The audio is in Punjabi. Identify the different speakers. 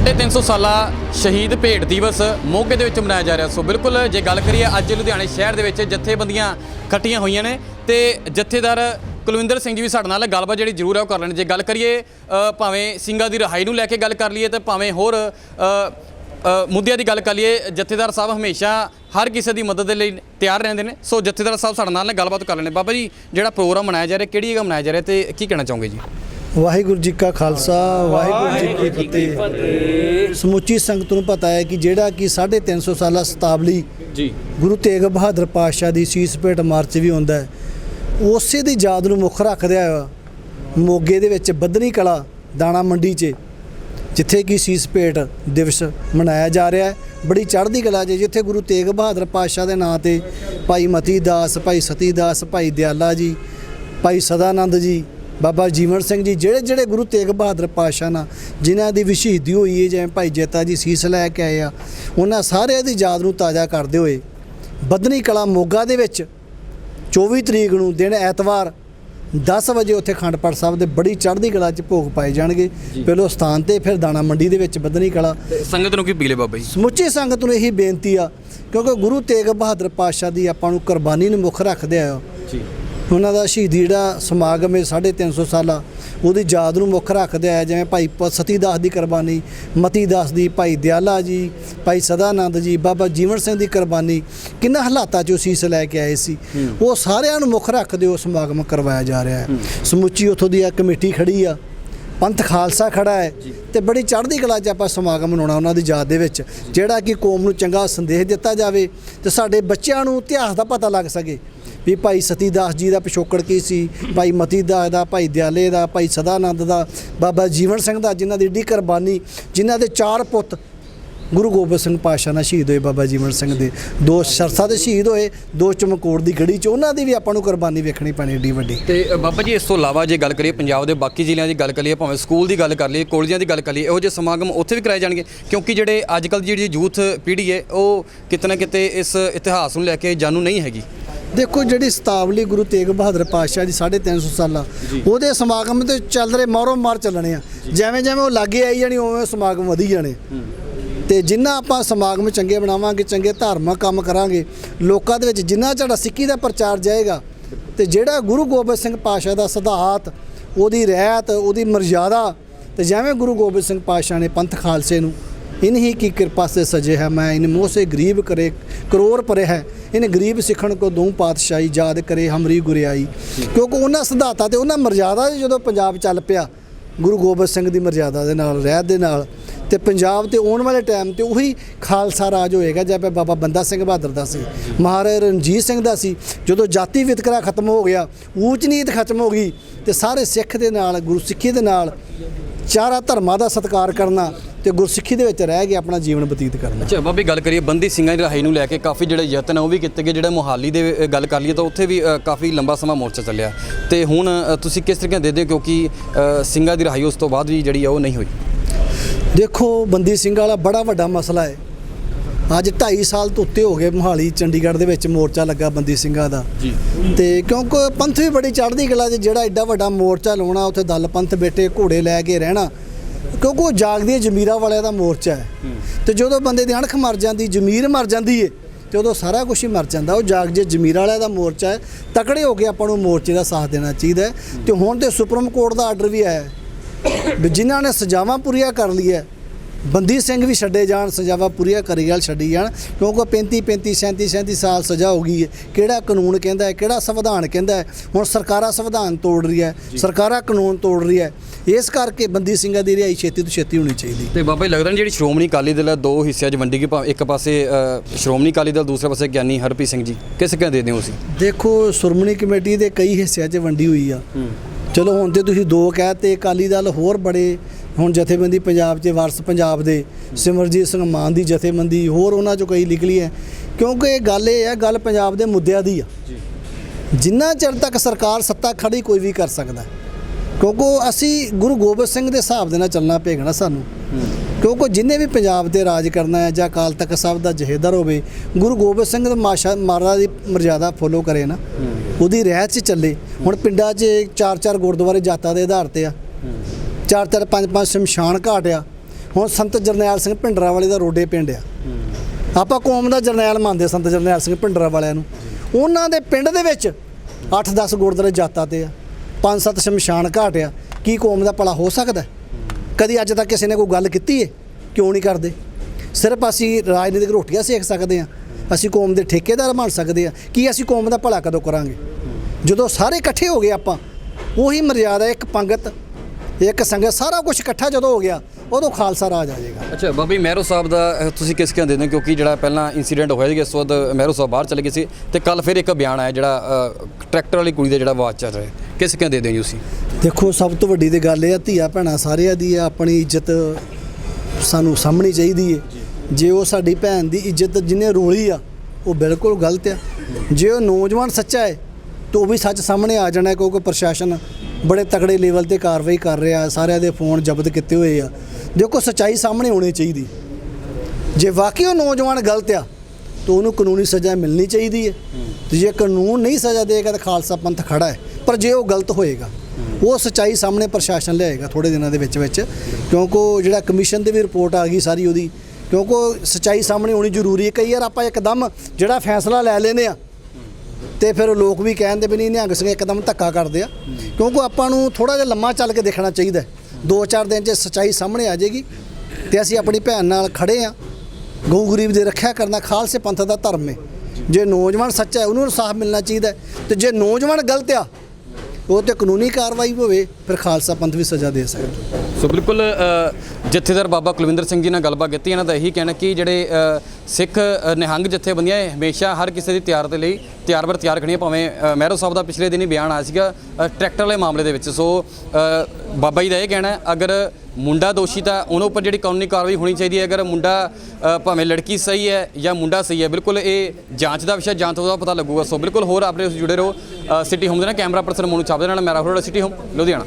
Speaker 1: 350 ਸਾਲਾ ਸ਼ਹੀਦ ਭੇਟ ਦਿਵਸ ਮੋਗੇ ਦੇ ਵਿੱਚ ਮਨਾਇਆ ਜਾ ਰਿਹਾ। ਸੋ ਬਿਲਕੁਲ ਜੇ ਗੱਲ ਕਰੀਏ ਅੱਜ ਲੁਧਿਆਣੇ ਸ਼ਹਿਰ ਦੇ ਵਿੱਚ ਜਥੇਬੰਦੀਆਂ ਖੱਟੀਆਂ ਹੋਈਆਂ ਨੇ ਤੇ ਜਥੇਦਾਰ ਕੁਲਵਿੰਦਰ ਸਿੰਘ ਜੀ ਵੀ ਸਾਡੇ ਨਾਲ ਗੱਲਬਾਤ ਜਿਹੜੀ ਜ਼ਰੂਰ ਹੈ ਉਹ ਕਰ ਲੈਣ। ਜੇ ਗੱਲ ਕਰੀਏ ਭਾਵੇਂ ਸਿੰਘਾਂ ਦੀ ਰਿਹਾਈ ਨੂੰ ਲੈ ਕੇ ਗੱਲ ਕਰ ਲਈਏ ਤੇ ਭਾਵੇਂ ਹੋਰ ਮੁੱਦਿਆਂ ਦੀ ਗੱਲ ਕਰ ਲਈਏ, ਜਥੇਦਾਰ ਸਾਹਿਬ ਹਮੇਸ਼ਾ ਹਰ ਕਿਸੇ ਦੀ ਮਦਦ ਦੇ ਲਈ ਤਿਆਰ ਰਹਿੰਦੇ ਨੇ। ਸੋ ਜਥੇਦਾਰ ਸਾਹਿਬ ਸਾਡੇ ਨਾਲ ਗੱਲਬਾਤ ਕਰ ਲੈਣੇ। ਬਾਬਾ ਜੀ, ਜਿਹੜਾ ਪ੍ਰੋਗਰਾਮ ਮਨਾਇਆ ਜਾ ਰਿਹਾ, ਕਿਹੜੀ ਜਗ੍ਹਾ ਮਨਾਇਆ ਜਾ ਰਿਹਾ ਤੇ ਕੀ ਕਹਿਣਾ ਚਾਹੋਗੇ ਜੀ?
Speaker 2: ਵਾਹਿਗੁਰੂ ਜੀ ਕਾ ਖਾਲਸਾ ਵਾਹਿਗੁਰੂ ਜੀ ਕੀ ਫਤਿਹ। ਸਮੁੱਚੀ ਸੰਗਤ ਨੂੰ ਪਤਾ ਹੈ ਕਿ ਜਿਹੜਾ ਕਿ 350 ਸਾਲਾ ਸਤਾਬਲੀ
Speaker 1: ਜੀ।
Speaker 2: ਗੁਰੂ ਤੇਗ ਬਹਾਦਰ ਪਾਤਸ਼ਾਹ ਦੀ ਸੀਸ ਭੇਟ ਮਾਰਚ ਵੀ ਹੁੰਦਾ ਹੈ ਉਸੇ ਦੀ ਯਾਦ ਨੂੰ ਮੁੱਖ ਰੱਖਦਿਆਂ ਮੋਗੇ ਦੇ ਵਿੱਚ ਬੱਧਨੀ ਕਲਾ ਦਾਣਾ ਮੰਡੀ 'ਚ ਜਿੱਥੇ ਕਿ ਸੀਸ ਭੇਟ ਦਿਵਸ ਮਨਾਇਆ ਜਾ ਰਿਹਾ ਹੈ। ਬੜੀ ਚੜ੍ਹਦੀ ਕਲਾ 'ਚ ਜਿੱਥੇ ਗੁਰੂ ਤੇਗ ਬਹਾਦਰ ਪਾਤਸ਼ਾਹ ਦੇ ਨਾਂ ਤੇ ਭਾਈ ਮਤੀ ਦਾਸ ਭਾਈ ਸਤੀ ਦਾਸ ਭਾਈ ਦਿਆਲਾ ਜੀ ਭਾਈ ਸਦਾਨੰਦ ਜੀ ਬਾਬਾ ਜੀਵਨ ਸਿੰਘ ਜੀ ਜਿਹੜੇ ਜਿਹੜੇ ਗੁਰੂ ਤੇਗ ਬਹਾਦਰ ਪਾਤਸ਼ਾਹ ਨਾਲ ਜਿਨ੍ਹਾਂ ਦੀ ਵਿਸ਼ਹੀਦੀ ਹੋਈ ਹੈ ਜਿਵੇਂ ਭਾਈ ਜੇਤਾ ਜੀ ਸੀਸ ਲੈ ਕੇ ਆਏ ਆ ਉਹਨਾਂ ਸਾਰਿਆਂ ਦੀ ਯਾਦ ਨੂੰ ਤਾਜ਼ਾ ਕਰਦੇ ਹੋਏ ਬੱਧਨੀ ਕਲਾ ਮੋਗਾ ਦੇ ਵਿੱਚ 24 ਤਰੀਕ ਨੂੰ ਦਿਨ ਐਤਵਾਰ 10 ਵਜੇ ਉੱਥੇ ਖੰਡ ਪਾਠ ਸਾਹਿਬ ਦੇ ਬੜੀ ਚੜ੍ਹਦੀ ਕਲਾ 'ਚ ਭੋਗ ਪਾਏ ਜਾਣਗੇ। ਪਹਿਲੋ ਸਥਾਨ ਤੇ ਫਿਰ ਦਾਣਾ ਮੰਡੀ ਦੇ ਵਿੱਚ ਬੱਧਨੀ ਕਲਾ।
Speaker 1: ਸੰਗਤ ਨੂੰ ਕੀ ਪੀਲੇ ਬਾਬਾ ਜੀ?
Speaker 2: ਸਮੁੱਚੀ ਸੰਗਤ ਨੂੰ ਇਹੀ ਬੇਨਤੀ ਆ ਕਿਉਂਕਿ ਗੁਰੂ ਤੇਗ ਬਹਾਦਰ ਪਾਤਸ਼ਾਹ ਦੀ ਆਪਾਂ ਨੂੰ ਕੁਰਬਾਨੀ ਨੂੰ ਮੁੱਖ ਰੱਖਦੇ ਆ।
Speaker 1: ਜੀ।
Speaker 2: ਉਹਨਾਂ ਦਾ ਸ਼ਹੀਦੀ ਜਿਹੜਾ ਸਮਾਗਮ ਹੈ 350 ਸਾਲਾ ਉਹਦੀ ਯਾਦ ਨੂੰ ਮੁੱਖ ਰੱਖਦੇ ਆ ਜਿਵੇਂ ਭਾਈ ਸਤੀ ਦਾਸ ਦੀ ਕੁਰਬਾਨੀ ਮਤੀ ਦਾਸ ਦੀ ਭਾਈ ਦਿਆਲਾ ਜੀ ਭਾਈ ਸਦਾਨੰਦ ਜੀ ਬਾਬਾ ਜੀਵਨ ਸਿੰਘ ਦੀ ਕੁਰਬਾਨੀ ਕਿੰਨਾ ਹਾਲਾਤਾਂ 'ਚ ਉਹ ਸੀਸ ਲੈ ਕੇ ਆਏ ਸੀ। ਉਹ ਸਾਰਿਆਂ ਨੂੰ ਮੁੱਖ ਰੱਖਦੇ ਉਹ ਸਮਾਗਮ ਕਰਵਾਇਆ ਜਾ ਰਿਹਾ ਹੈ। ਸਮੁੱਚੀ ਉੱਥੋਂ ਦੀ ਆ ਕਮੇਟੀ ਖੜੀ ਆ ਪੰਥ ਖਾਲਸਾ ਖੜਾ ਹੈ ਤੇ ਬੜੀ ਚੜ੍ਹਦੀ ਕਲਾ 'ਚ ਆਪਾਂ ਸਮਾਗਮ ਮਨਾਉਣਾ ਉਹਨਾਂ ਦੀ ਯਾਦ ਦੇ ਵਿੱਚ ਜਿਹੜਾ ਕਿ ਕੌਮ ਨੂੰ ਚੰਗਾ ਸੰਦੇਸ਼ ਦਿੱਤਾ ਜਾਵੇ ਤੇ ਸਾਡੇ ਬੱਚਿਆਂ ਨੂੰ ਇਤਿਹਾਸ ਦਾ ਪਤਾ ਲੱਗ ਸਕੇ। ਵੀ ਭਾਈ ਸਤੀ ਦਾਸ ਜੀ ਦਾ ਪਿਛੋਕੜ ਕੀ ਸੀ? ਭਾਈ ਮਤੀ ਦਾ ਭਾਈ ਦਿਆਲੇ ਦਾ, ਭਾਈ ਸਦਾਨੰਦ ਦਾ, ਬਾਬਾ ਜੀਵਨ ਸਿੰਘ ਦਾ, ਜਿਨ੍ਹਾਂ ਦੀ ਏਡੀ ਕੁਰਬਾਨੀ, ਜਿਨ੍ਹਾਂ ਦੇ ਚਾਰ ਪੁੱਤ ਗੁਰੂ ਗੋਬਿੰਦ ਸਿੰਘ ਪਾਤਸ਼ਾਹ ਨਾਲ ਸ਼ਹੀਦ ਹੋਏ ਬਾਬਾ ਜੀਵਨ ਸਿੰਘ ਦੇ। ਦੋ ਸਰਸਾ ਦੇ ਸ਼ਹੀਦ ਹੋਏ, ਦੋ ਚਮਕੌਰ ਦੀ ਗੜੀ ਚ, ਉਹਨਾਂ ਦੀ ਵੀ ਆਪਾਂ ਨੂੰ ਕੁਰਬਾਨੀ ਵੇਖਣੀ ਪੈਣੀ ਏਡੀ ਵੱਡੀ।
Speaker 1: ਤੇ ਬਾਬਾ ਜੀ, ਇਸ ਤੋਂ ਇਲਾਵਾ ਜੇ ਗੱਲ ਕਰੀਏ ਪੰਜਾਬ ਦੇ ਬਾਕੀ ਜ਼ਿਲ੍ਹਿਆਂ ਦੀ ਗੱਲ ਕਰੀਏ, ਭਾਵੇਂ ਸਕੂਲ ਦੀ ਗੱਲ ਕਰ ਲਈਏ, ਕਾਲਜਾਂ ਦੀ ਗੱਲ ਕਰ ਲਈਏ, ਇਹੋ ਜਿਹੇ ਸਮਾਗਮ ਉੱਥੇ ਵੀ ਕਰਾਏ ਜਾਣਗੇ। ਕਿਉਂਕਿ ਜਿਹੜੇ ਅੱਜ ਕੱਲ੍ਹ ਦੀ ਜਿਹੜੀ ਯੂਥ ਪੀੜ੍ਹੀ ਹੈ, ਉਹ ਕਿਤੇ ਨਾ ਕਿਤੇ ਇਸ ਇਤਿਹਾਸ ਨੂੰ ਲੈ ਕੇ ਜਾਣੂ ਨਹੀਂ ਹੈਗੀ।
Speaker 2: ਦੇਖੋ ਜਿਹੜੀ ਸਤਾਵਲੀ ਗੁਰੂ ਤੇਗ ਬਹਾਦਰ ਪਾਤਸ਼ਾਹ ਦੀ 350 ਸਾਲਾ ਉਹਦੇ ਸਮਾਗਮ ਤੇ ਚੱਲ ਰਹੇ ਮਾਰੋ ਮਾਰ ਚੱਲਣੇ ਆ। ਜਿਵੇਂ ਜਿਵੇਂ ਉਹ ਲਾਗੇ ਆਈ ਜਾਣੀ ਉਵੇਂ ਸਮਾਗਮ ਵਧੀ ਜਾਣੇ। ਤੇ ਜਿੰਨਾ ਆਪਾਂ ਸਮਾਗਮ ਚੰਗੇ ਬਣਾਵਾਂਗੇ ਚੰਗੇ ਧਾਰਮਿਕ ਕੰਮ ਕਰਾਂਗੇ ਲੋਕਾਂ ਦੇ ਵਿੱਚ ਜਿੰਨਾ ਝੜਾ ਸਿੱਖੀ ਦਾ ਪ੍ਰਚਾਰ ਜਾਏਗਾ ਤੇ ਜਿਹੜਾ ਗੁਰੂ ਗੋਬਿੰਦ ਸਿੰਘ ਪਾਤਸ਼ਾਹ ਦਾ ਸਿਧਾਂਤ ਉਹਦੀ ਰਹਿਤ ਉਹਦੀ ਮਰਜ਼ਾਦਾ ਤੇ ਜਿਵੇਂ ਗੁਰੂ ਗੋਬਿੰਦ ਸਿੰਘ ਪਾਤਸ਼ਾਹ ਨੇ ਪੰਥ ਖਾਲਸੇ ਨੂੰ इन्हीं की कृपा से सजे है मैं इन मोह से गरीब करे ਕਰੋੜ ਪਰੇ ਹੈ ਇਨ ਗਰੀਬ ਸਿੱਖਣ ਕੋ ਦੂੰ ਪਾਤਸ਼ਾਹੀ ਯਾਦ ਕਰੇ ਹਮਰੀ ਗੁਰਿਆਈ ਕਿਉਂਕਿ ਉਹਨਾਂ ਸਿਧਾਂਤਾਂ ਤੇ ਉਹਨਾਂ ਮਰਜ਼ਾਦਾ ਦੇ ਜਦੋਂ ਪੰਜਾਬ ਚੱਲ ਪਿਆ ਗੁਰੂ ਗੋਬਿੰਦ ਸਿੰਘ ਦੀ ਮਰਜ਼ਾਦਾ ਦੇ ਨਾਲ ਰਹਿਤ ਦੇ ਨਾਲ ਤੇ ਪੰਜਾਬ ਤੇ ਆਉਣ ਵਾਲੇ ਟਾਈਮ ਤੇ ਉਹੀ ਖਾਲਸਾ ਰਾਜ ਹੋਏਗਾ ਜਿਵੇਂ ਬਾਬਾ ਬੰਦਾ ਸਿੰਘ ਬਹਾਦਰ ਦਾ ਸੀ ਮਹਾਰਾਜਾ ਰਣਜੀਤ ਸਿੰਘ ਦਾ ਸੀ ਜਦੋਂ ਜਾਤੀ ਵਿਤਕਰਾ ਖਤਮ ਹੋ ਗਿਆ ਊਚ ਨੀਤ ਖਤਮ ਹੋ ਗਈ ਤੇ ਸਾਰੇ ਸਿੱਖ ਦੇ ਨਾਲ ਗੁਰੂ ਸਿੱਖੀ ਦੇ ਨਾਲ ਚਾਰਾ ਧਰਮਾਂ ਦਾ ਸਤਿਕਾਰ ਕਰਨਾ ਤੇ ਗੁਰਸਿੱਖੀ ਦੇ ਵਿੱਚ ਰਹਿ ਕੇ ਆਪਣਾ ਜੀਵਨ ਬਤੀਤ ਕਰਨਾ।
Speaker 1: ਅੱਛਾ ਬਾਬਾ ਗੱਲ ਕਰੀਏ ਬੰਦੀ ਸਿੰਘਾਂ ਦੀ ਰਿਹਾਈ ਨੂੰ ਲੈ ਕੇ ਕਾਫੀ ਜਿਹੜੇ ਯਤਨ ਉਹ ਵੀ ਕੀਤੇ ਗਏ। ਜਿਹੜਾ ਮੁਹਾਲੀ ਦੇ ਗੱਲ ਕਰ ਲਈਏ ਤਾਂ ਉੱਥੇ ਵੀ ਕਾਫੀ ਲੰਬਾ ਸਮਾਂ ਮੋਰਚਾ ਚੱਲਿਆ। ਤੇ ਹੁਣ ਤੁਸੀਂ ਕਿਸ ਤਰੀਕੇ ਹੋ ਕਿਉਂਕਿ ਸਿੰਘਾਂ ਦੀ ਰਿਹਾਈ ਉਸ ਤੋਂ ਬਾਅਦ ਵੀ ਜਿਹੜੀ ਆ ਉਹ ਨਹੀਂ ਹੋਈ?
Speaker 2: ਦੇਖੋ ਬੰਦੀ ਸਿੰਘ ਵਾਲਾ ਬੜਾ ਵੱਡਾ ਮਸਲਾ ਹੈ। ਅੱਜ 2.5 ਸਾਲ ਤੋਂ ਉੱਤੇ ਹੋ ਗਏ ਮੋਹਾਲੀ ਚੰਡੀਗੜ੍ਹ ਦੇ ਵਿੱਚ ਮੋਰਚਾ ਲੱਗਾ ਬੰਦੀ ਸਿੰਘਾਂ ਦਾ।
Speaker 1: ਜੀ।
Speaker 2: ਤੇ ਕਿਉਂਕਿ ਪੰਥ ਵੀ ਬੜੀ ਚੜ੍ਹਦੀ ਕਲਾ 'ਚ ਜਿਹੜਾ ਐਡਾ ਵੱਡਾ ਮੋਰਚਾ ਲਾਉਣਾ ਉੱਥੇ ਦਲ ਪੰਥ ਬੇਟੇ ਘੋੜੇ ਲੈ ਕੇ ਰਹਿਣਾ ਕਿਉਂਕਿ ਉਹ ਜਾਗਦੀ ਜਮੀਰਾ ਵਾਲਿਆਂ ਦਾ ਮੋਰਚਾ ਹੈ। ਤੇ ਜਦੋਂ ਬੰਦੇ ਦੀ ਅਣਖ ਮਰ ਜਾਂਦੀ ਜ਼ਮੀਰ ਮਰ ਜਾਂਦੀ ਏ ਤੇ ਉਦੋਂ ਸਾਰਾ ਕੁਝ ਹੀ ਮਰ ਜਾਂਦਾ। ਉਹ ਜਾਗ ਜੇ ਜ਼ਮੀਰ ਵਾਲਿਆਂ ਦਾ ਮੋਰਚਾ ਹੈ ਤਕੜੇ ਹੋ ਕੇ ਆਪਾਂ ਨੂੰ ਮੋਰਚੇ ਦਾ ਸਾਥ ਦੇਣਾ ਚਾਹੀਦਾ ਹੈ। ਤੇ ਹੁਣ ਤੇ ਸੁਪਰੀਮ ਕੋਰਟ ਦਾ ਆਰਡਰ ਵੀ ਆਇਆ ਹੈ ਵੀ ਜਿਨ੍ਹਾਂ ਨੇ ਸਜ਼ਾਵਾਂ ਪੂਰੀਆਂ ਕਰ ਲਈਆਂ ਬੰਦੀ ਸਿੰਘ ਵੀ ਛੱਡੇ ਜਾਣ ਸਜ਼ਾਵਾਂ ਪੂਰੀਆਂ ਕਰੀ ਗੱਲ ਛੱਡੀ ਜਾਣ ਕਿਉਂਕਿ 35 35 37 37 ਸਾਲ ਸਜ਼ਾ ਹੋ ਗਈ ਹੈ। ਕਿਹੜਾ ਕਾਨੂੰਨ ਕਹਿੰਦਾ ਹੈ ਕਿਹੜਾ ਸੰਵਿਧਾਨ ਕਹਿੰਦਾ ਹੈ? ਹੁਣ ਸਰਕਾਰਾਂ ਸੰਵਿਧਾਨ ਤੋੜ ਰਹੀ ਹੈ ਸਰਕਾਰਾਂ ਕਾਨੂੰਨ ਤੋੜ ਰਹੀ ਹੈ। ਇਸ ਕਰਕੇ ਬੰਦੀ ਸਿੰਘਾਂ ਦੀ ਰਿਹਾਈ ਛੇਤੀ ਤੋਂ ਛੇਤੀ ਹੋਣੀ ਚਾਹੀਦੀ
Speaker 1: ਤੇ ਬਾਬਾ ਜੀ ਲੱਗਦਾ ਜਿਹੜੀ ਸ਼੍ਰੋਮਣੀ ਅਕਾਲੀ ਦਲ ਹੈ ਦੋ ਹਿੱਸਿਆਂ 'ਚ ਵੰਡੀ ਗਈ ਇੱਕ ਪਾਸੇ ਸ਼੍ਰੋਮਣੀ ਅਕਾਲੀ ਦਲ ਦੂਸਰੇ ਪਾਸੇ ਗਿਆਨੀ ਹਰਪ੍ਰੀਤ ਸਿੰਘ ਜੀ। ਕਿਸ ਕਹਿੰਦੇ ਦੇ ਦਿਓ ਤੁਸੀਂ?
Speaker 2: ਦੇਖੋ ਸੁਰਮਣੀ ਕਮੇਟੀ ਦੇ ਕਈ ਹਿੱਸਿਆਂ 'ਚ ਵੰਡੀ ਹੋਈ ਆ। ਚਲੋ ਹੁਣ ਤੇ ਤੁਸੀਂ ਦੋ ਕਹਿਤੇ ਅਕਾਲੀ ਦਲ ਹੋਰ ਬੜੇ ਹੁਣ ਜਥੇਬੰਦੀ ਪੰਜਾਬ 'ਚ ਵਾਰਸ ਪੰਜਾਬ ਦੇ ਸਿਮਰਜੀਤ ਸਿੰਘ ਮਾਨ ਦੀ ਜਥੇਬੰਦੀ ਹੋਰ ਉਹਨਾਂ 'ਚੋਂ ਕਈ ਨਿਕਲੀ ਹੈ। ਕਿਉਂਕਿ ਇਹ ਗੱਲ ਇਹ ਹੈ ਗੱਲ ਪੰਜਾਬ ਦੇ ਮੁੱਦਿਆਂ ਦੀ ਆ। ਜਿੰਨਾ ਚਿਰ ਤੱਕ ਸਰਕਾਰ ਸੱਤਾ ਖੜੀ ਕੋਈ ਵੀ ਕਰ ਸਕਦਾ। ਕਿਉਂਕਿ ਅਸੀਂ ਗੁਰੂ ਗੋਬਿੰਦ ਸਿੰਘ ਦੇ ਹਿਸਾਬ ਦੇ ਨਾਲ ਚੱਲਣਾ ਪਏਗਾ ਸਾਨੂੰ। ਕਿਉਂਕਿ ਜਿੰਨੇ ਵੀ ਪੰਜਾਬ ਤੇ ਰਾਜ ਕਰਨਾ ਹੈ ਜਾਂ ਅਕਾਲ ਤਖਤ ਸਾਹਿਬ ਦਾ ਜਹੇਦਾਰ ਹੋਵੇ ਗੁਰੂ ਗੋਬਿੰਦ ਸਿੰਘ ਦੇ ਮਾਸ਼ਾ ਮਹਾਰਾਜ ਦੀ ਮਰਜ਼ਾਦਾ ਫੋਲੋ ਕਰੇ ਨਾ। ਉਹਦੀ ਰਹਿਤ 'ਚ ਚੱਲੇ। ਹੁਣ ਪਿੰਡਾਂ 'ਚ ਚਾਰ ਚਾਰ ਗੁਰਦੁਆਰੇ ਜਾਤਾਂ ਦੇ ਆਧਾਰ ਤੇ ਆ। ਚਾਰ ਚਾਰ ਪੰਜ ਪੰਜ ਸ਼ਮਸ਼ਾਨ ਘਾਟ ਆ। ਹੁਣ ਸੰਤ ਜਰਨੈਲ ਸਿੰਘ ਭਿੰਡਰਾਂ ਵਾਲੇ ਦਾ ਰੋਡੇ ਪਿੰਡ ਆ। ਆਪਾਂ ਕੌਮ ਦਾ ਜਰਨੈਲ ਮੰਨਦੇ ਸੰਤ ਜਰਨੈਲ ਸਿੰਘ ਭਿੰਡਰਾਂ ਵਾਲਿਆਂ ਨੂੰ। ਉਹਨਾਂ ਦੇ ਪਿੰਡ ਦੇ ਵਿੱਚ 8-10 ਗੁਰਦੁਆਰੇ ਜਾਤਾਂ ਤੇ ਆ। 5-7 ਸ਼ਮਸ਼ਾਨ ਘਾਟ ਆ। ਕੀ ਕੌਮ ਦਾ ਭਲਾ ਹੋ ਸਕਦਾ? ਕਦੀ ਅੱਜ ਤੱਕ ਕਿਸੇ ਨੇ ਕੋਈ ਗੱਲ ਕੀਤੀ ਹੈ ਕਿਉਂ ਨਹੀਂ ਕਰਦੇ? ਸਿਰਫ ਅਸੀਂ ਰਾਜਨੀਤਿਕ ਰੋਟੀਆਂ ਸੇਕ ਸਕਦੇ ਹਾਂ ਅਸੀਂ ਕੌਮ ਦੇ ਠੇਕੇਦਾਰ ਬਣ ਸਕਦੇ ਹਾਂ ਕੀ ਅਸੀਂ ਕੌਮ ਦਾ ਭਲਾ ਕਦੋਂ ਕਰਾਂਗੇ? ਜਦੋਂ ਸਾਰੇ ਇਕੱਠੇ ਹੋ ਗਏ ਆਪਾਂ, ਉਹੀ ਮਰਿਆਦਾ ਇੱਕ ਪੰਗਤ ਇੱਕ ਸੰਗਤ ਸਾਰਾ ਕੁਝ ਇਕੱਠਾ ਜਦੋਂ ਹੋ ਗਿਆ ਉਦੋਂ ਖਾਲਸਾ ਰਾਜ ਆ ਜਾਏਗਾ।
Speaker 1: ਅੱਛਾ ਬਾਬੀ ਮਹਿਰੋ ਸਾਹਿਬ ਦਾ ਅਹ, ਤੁਸੀਂ ਕਿਸ ਦੇ ਦਿੰਦੇ ਹੋ? ਕਿਉਂਕਿ ਜਿਹੜਾ ਪਹਿਲਾਂ ਇਨਸੀਡੈਂਟ ਹੋਇਆ ਸੀਗਾ ਇਸ ਤੋਂ ਬਾਅਦ ਮਹਿਰੋ ਸਾਹਿਬ ਬਾਹਰ ਚਲੇ ਗਏ ਸੀ ਤੇ ਕੱਲ ਫਿਰ ਇੱਕ ਬਿਆਨ ਆਇਆ ਜਿਹੜਾ ਅਹ, ਟਰੈਕਟਰ ਵਾਲੀ ਕੁੜੀ ਦਾ ਜਿਹੜਾ ਆਵਾਜ਼ ਚੱਲ ਰਿਹਾ ਕਿਸ ਕਿਆਂ ਦੇ ਦਿਓ ਜੀ ਤੁਸੀਂ?
Speaker 2: ਦੇਖੋ ਸਭ ਤੋਂ ਵੱਡੀ ਤੇ ਗੱਲ ਇਹ ਆ ਧੀਆ ਭੈਣਾਂ ਸਾਰਿਆਂ ਦੀ ਆ ਆਪਣੀ ਇੱਜ਼ਤ ਸਾਨੂੰ ਸਾਹਮਣੀ ਚਾਹੀਦੀ ਏ। ਜੇ ਉਹ ਸਾਡੀ ਭੈਣ ਦੀ ਇੱਜ਼ਤ ਜਿਹਨੇ ਰੋਲੀ ਆ ਉਹ ਬਿਲਕੁਲ ਗਲਤ ਆ। ਜੇ ਉਹ ਨੌਜਵਾਨ ਸੱਚਾ ਹੈ ਤਾਂ ਉਹ ਵੀ ਸੱਚ ਸਾਹਮਣੇ ਆ ਜਾਣਾ ਹੈ ਕਿਉਂਕਿ ਪ੍ਰਸ਼ਾਸਨ ਬੜੇ ਤਕੜੇ ਲੈਵਲ ਤੇ ਕਾਰਵਾਈ ਕਰ ਰਿਹਾ ਸਾਰਿਆਂ ਦੇ ਫੋਨ ਜ਼ਬਤ ਕੀਤੇ ਹੋਏ ਆ। ਦੇਖੋ, ਸੱਚਾਈ ਸਾਹਮਣੇ ਹੋਣੀ ਚਾਹੀਦੀ। ਜੇ ਵਾਕਈ ਉਹ ਨੌਜਵਾਨ ਗਲਤ ਆ, ਤਾਂ ਉਹਨੂੰ ਕਾਨੂੰਨੀ ਸਜ਼ਾ ਮਿਲਣੀ ਚਾਹੀਦੀ ਹੈ। ਤੇ ਜੇ ਕਾਨੂੰਨ ਨਹੀਂ ਸਜ਼ਾ ਦੇਗਾ, ਤਾਂ ਖਾਲਸਾ ਪੰਥ ਖੜਾ ਹੈ। ਪਰ ਜੇ ਉਹ ਗਲਤ ਹੋਏਗਾ, ਉਹ ਸਚਾਈ ਸਾਹਮਣੇ ਪ੍ਰਸ਼ਾਸਨ ਲਿਆਏਗਾ ਥੋੜੇ ਦਿਨਾਂ ਦੇ ਵਿੱਚ ਵਿੱਚ। ਕਿਉਂਕਿ ਉਹ ਜਿਹੜਾ ਕਮਿਸ਼ਨ ਦੀ ਵੀ ਰਿਪੋਰਟ ਆ ਗਈ ਸਾਰੀ ਉਹਦੀ। ਕਿਉਂਕਿ ਉਹ ਸਚਾਈ ਸਾਹਮਣੇ ਹੋਣੀ ਜ਼ਰੂਰੀ ਹੈ। ਕਈ ਵਾਰ ਆਪਾਂ ਇੱਕਦਮ ਜਿਹੜਾ ਫੈਸਲਾ ਲੈ ਲੈਨੇ ਆ ਤੇ ਫਿਰ ਲੋਕ ਵੀ ਕਹਿੰਦੇ ਵੀ ਨਹੀਂ ਨਿਹੰਗ ਸਿੰਘ ਇੱਕਦਮ ਧੱਕਾ ਕਰਦੇ ਆ ਕਿਉਂਕਿ ਆਪਾਂ ਨੂੰ ਥੋੜਾ ਜਿਹਾ ਲੰਮਾ ਚੱਲ ਕੇ ਦੇਖਣਾ ਚਾਹੀਦਾ ਦੋ ਚਾਰ ਦਿਨ 'ਚ ਸਚਾਈ ਸਾਹਮਣੇ ਆ ਜਾਏਗੀ ਤੇ ਅਸੀਂ ਆਪਣੀ ਭੈਣ ਨਾਲ ਖੜੇ ਆ ਗਊ ਗਰੀਬ ਦੀ ਰੱਖਿਆ ਕਰਨਾ ਖਾਲਸੇ ਪੰਥ ਦਾ ਧਰਮ ਹੈ। ਜੇ ਨੌਜਵਾਨ ਸੱਚਾ ਹੈ, ਉਹਨੂੰ ਇਨਸਾਫ ਮਿਲਣਾ ਚਾਹੀਦਾ ਹੈ। ਤੇ ਜੇ ਨੌਜਵਾਨ ਗਲਤ ਆ, ਉਹ ਤੇ ਕਾਨੂੰਨੀ ਕਾਰਵਾਈ ਹੋਵੇ, ਫਿਰ ਖਾਲਸਾ ਪੰਥ ਵੀ ਸਜ਼ਾ ਦੇ ਸਕਦਾ
Speaker 1: ਸੋ ਬਿਲਕੁਲ ਅ, ਜਥੇਦਾਰ ਬਾਬਾ ਕੁਲਵਿੰਦਰ ਸਿੰਘ ਜੀ ਨਾਲ ਗੱਲਬਾਤ ਕੀਤੀ ਇਹਨਾਂ ਦਾ ਇਹੀ ਕਹਿਣਾ ਕਿ ਜਿਹੜੇ ਸਿੱਖ ਨਿਹੰਗ ਜਥੇਬੰਦੀਆਂ ਹਮੇਸ਼ਾ ਹਰ ਕਿਸੇ ਦੀ ਤਿਆਰ ਦੇ ਲਈ ਤਿਆਰ ਬਰ ਤਿਆਰ ਖੜੀਆਂ ਭਾਵੇਂ ਮਹਿਰੋ ਸਾਹਿਬ ਦਾ ਪਿਛਲੇ ਦਿਨੀ ਬਿਆਨ ਆਇਆ ਸੀਗਾ ਟਰੈਕਟਰ ਵਾਲੇ ਮਾਮਲੇ ਦੇ ਵਿੱਚ। ਸੋ ਬਾਬਾ ਜੀ ਦਾ ਇਹ ਕਹਿਣਾ ਅਗਰ ਮੁੰਡਾ ਦੋਸ਼ੀ ਤਾਂ ਉਹਨਾਂ ਉੱਪਰ ਜਿਹੜੀ ਕਾਨੂੰਨੀ ਕਾਰਵਾਈ ਹੋਣੀ ਚਾਹੀਦੀ ਹੈ ਅਗਰ ਮੁੰਡਾ ਭਾਵੇਂ ਲੜਕੀ ਸਹੀ ਹੈ ਜਾਂ ਮੁੰਡਾ ਸਹੀ ਹੈ ਬਿਲਕੁਲ ਇਹ ਜਾਂਚ ਦਾ ਵਿਸ਼ਾ ਜਾਂਚ ਤੋਂ ਪਤਾ ਲੱਗੂਗਾ। ਸੋ ਬਿਲਕੁਲ ਹੋਰ ਆਪਣੇ ਜੁੜੇ ਰਹੋ ਸਿਟੀ ਹੋਮ ਦੇ ਨਾਲ ਕੈਮਰਾ ਪਰਸਨ ਮੋਨੂ ਛਾਪ ਦੇ ਨਾਲ ਮੈਂ ਰਾਹੁਲ ਸਿਟੀ ਹੋਮ ਲੁਧਿਆਣਾ।